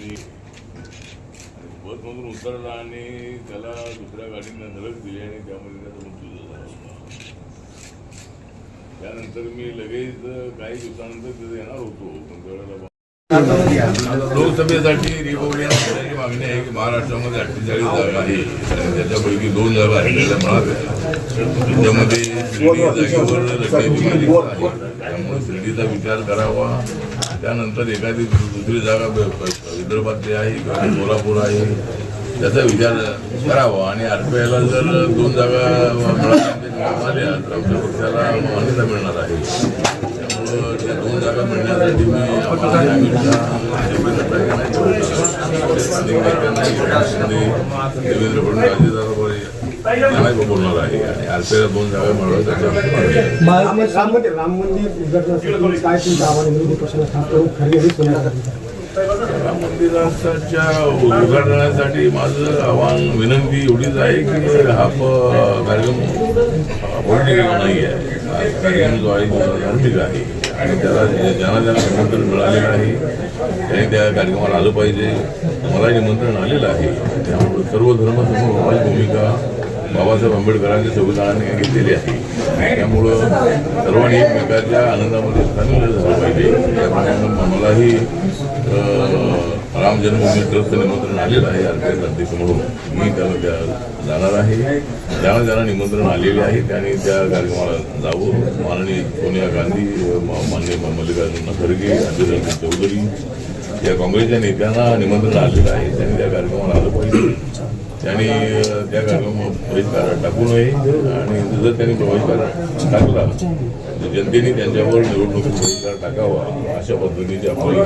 आणि बसमधून उतरला आणि त्याला दुसऱ्या गाडीनं धडक दिली आणि त्यामध्ये त्याचा मृत्यू झाला. त्यानंतर मी लगेच काही दिवसानंतर तिथे येणार होतो. पण त्यावेळेला लोकसभेसाठी पक्षाची मागणी आहे की महाराष्ट्रामध्ये अठ्ठेचाळीस जागा आहे. आणि त्याच्यापैकी दोन जागा आपल्याला मिळाव्या त्याच्यामध्ये शिर्डी जागेवर आहे त्यामुळे शिर्डीचा विचार करावा. त्यानंतर एखादी दुसरी जागा विदर्भातली आहे किंवा सोलापूर आहे. त्याचा विचार करावा. आणि आरपीआयला जर दोन जागा मिळाल्या तर आमच्या पक्षाला मान्यता मिळणार आहे. त्यामुळं त्या दोन जागा मिळण्यासाठी मी आम्हाला अमित शहा जगदीश अनेक देवेंद्र फडणवीस अजितदादा बळे यांना बोलणार आहे आणि आरपीआयला दोन जागा मिळवल्या त्याच्या राम राम मंदिर राम मंदिर उद्घाटनासाठी काय तुमचं आव्हान आहे विरोधी मंदिराच्या उद्घाटनासाठी माझं आव्हान विनंती एवढीच आहे की हा कार्यक्रम पॉलिटिकल नाही आहे हा कार्यक्रम जो आहे तो धार्मिक आहे. आणि त्याला ज्यांना ज्यांना निमंत्रण मिळालेलं आहे त्यांनी त्या कार्यक्रमाला आलं पाहिजे. मला निमंत्रण आलेलं आहे. त्यामुळे सर्व धर्मसमोर माझी भूमिका बाबासाहेब आंबेडकरांच्या संविधानाने घेतलेली आहे. त्यामुळं सर्वांनी एकमेकाच्या आनंदामध्ये सामील झालं पाहिजे. त्याप्रमाणे मलाही राम जन्मभूमी ट्रस्ट निमंत्रण आलेलं आहे आरपीएस अध्यक्ष म्हणून. मी त्याला त्या जाणार आहे. ज्यांना ज्यांना निमंत्रण आलेले आहे त्यांनी त्या कार्यक्रमाला जावं. माननीय सोनिया गांधी माननीय मल्लिकार्जुन खरगे अजित रंजन चौधरी या काँग्रेसच्या नेत्यांना निमंत्रण आलेलं आहे. त्यांनी त्या कार्यक्रमाला त्यांनी अ, त्या कार्यक्रमात बहिष्कार टाकू नये आणि जर त्यांनी बहिष्कार टाकला. तर जनतेने त्यांच्यावर निवडणुकीत बहिष्कार टाकावा अशा पद्धतीची आपली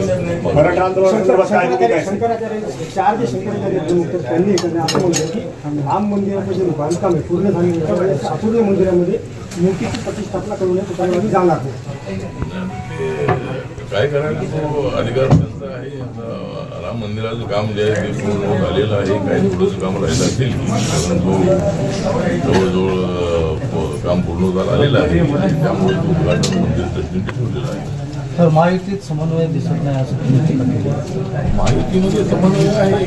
राम मंदिराचं जे बांधकाम आहे पूर्ण त्यामुळे अपूर्ण मंदिरामध्ये मूर्तीची प्रतिष्ठापना करू नये त्याच्यावर आम्ही जाणार काय करायला तो अधिकार त्यांचा आहे राम मंदिराचं काम जे आहे ते पूर्ण होत आलेलं आहे. काही थोडंसं काम राहिलं असेल कारण तो जवळजवळ प- काम पूर्ण झालं आलेलं आहे. त्यामुळे तो उद्घाटन मंदिर ट्रस्टीने ठेवलेलं आहे. तर महायुतीत समन्वय दिसत नाही असं. माहितीमध्ये समन्वय आहे.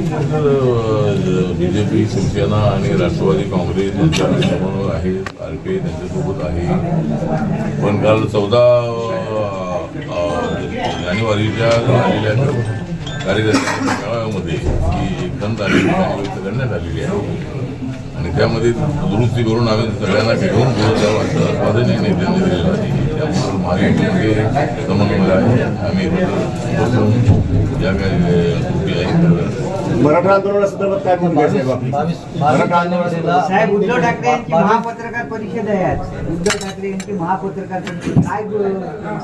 बीजेपी शिवसेना आणि राष्ट्रवादी काँग्रेस यांच्यामध्ये समन्वय आहे. आर पी आय त्यांच्यासोबत आहे. पण काल चौदा जानेवारीच्या झालेल्या कार्यकर्त्यांच्या मेळाव्यामध्ये ही एक खंत आलेली आहे व्यक्त करण्यात आलेली आहे आणि त्यामध्ये दुरुस्ती करून आम्ही सगळ्यांना घेऊन पुढे जावं असं आश्वासन या नेत्यांनी दिलेलं आहे त्यामुळे महायुतीमध्ये समन्वय आहे आम्ही एकत्र बसून ज्या काही त्रुटी आहेत मराठा आंदोलनासंदर्भात काय भूमिका साहेब आपली जानेवारीला साहेब उद्धव ठाकरे यांची महापत्रकार परिषद आहे आज. उद्धव ठाकरे यांची महापत्रकार परिषद. काय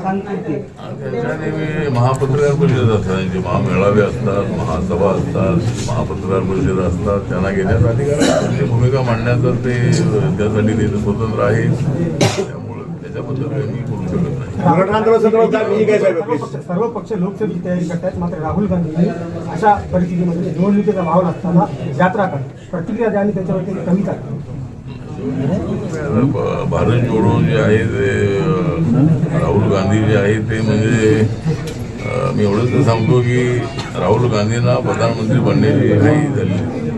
सांगतील ते? नेहमी महापत्रकार परिषद असतात. त्यांचे महामेळावे असतात महासभा असतात महापत्रकार परिषद असतात. त्यांना घेण्याचा अधिकार आहे. त्यांची भूमिका मांडण्याचं ते त्यासाठी ते स्वतंत्र आहे. त्यामुळे त्याच्याबद्दल काही मी बोलू शकत नाही. सर्व पक्ष लोकसभेची तयारी करतायत मात्र राहुल गांधी अशा परिस्थितीमध्ये निवडणुकीचा माहोल असताना यात्रा करतात प्रतिक्रिया द्या आणि त्याच्यावरती कमी करा. ब- भारत जोडो जे आहे ते राहुल गांधी जे आहे ते म्हणजे मी एवढंच सांगतो की राहुल गांधींना प्रधानमंत्री बनण्याची घाई झाली.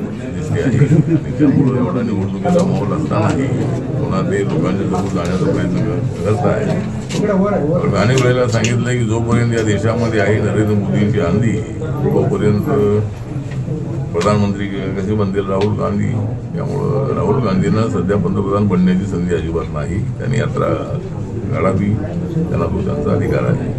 दिसते आहे त्यामुळे एवढा निवडणुकीचा माहोल असतानाही पुन्हा ते लोकांच्या समोर जाण्याचा प्रयत्न कर- करत आहे अनेक वेळेला सांगितलं की जोपर्यंत या देशामध्ये आहे नरेंद्र मोदींची आंधी तोपर्यंत प्रधानमंत्री कसे बनतील राहुल गांधी त्यामुळं राहुल गांधींना सध्या पंतप्रधान बनण्याची संधी अजिबात नाही त्यांनी यात्रा काढावी त्यांना तो त्यांचा अधिकार आहे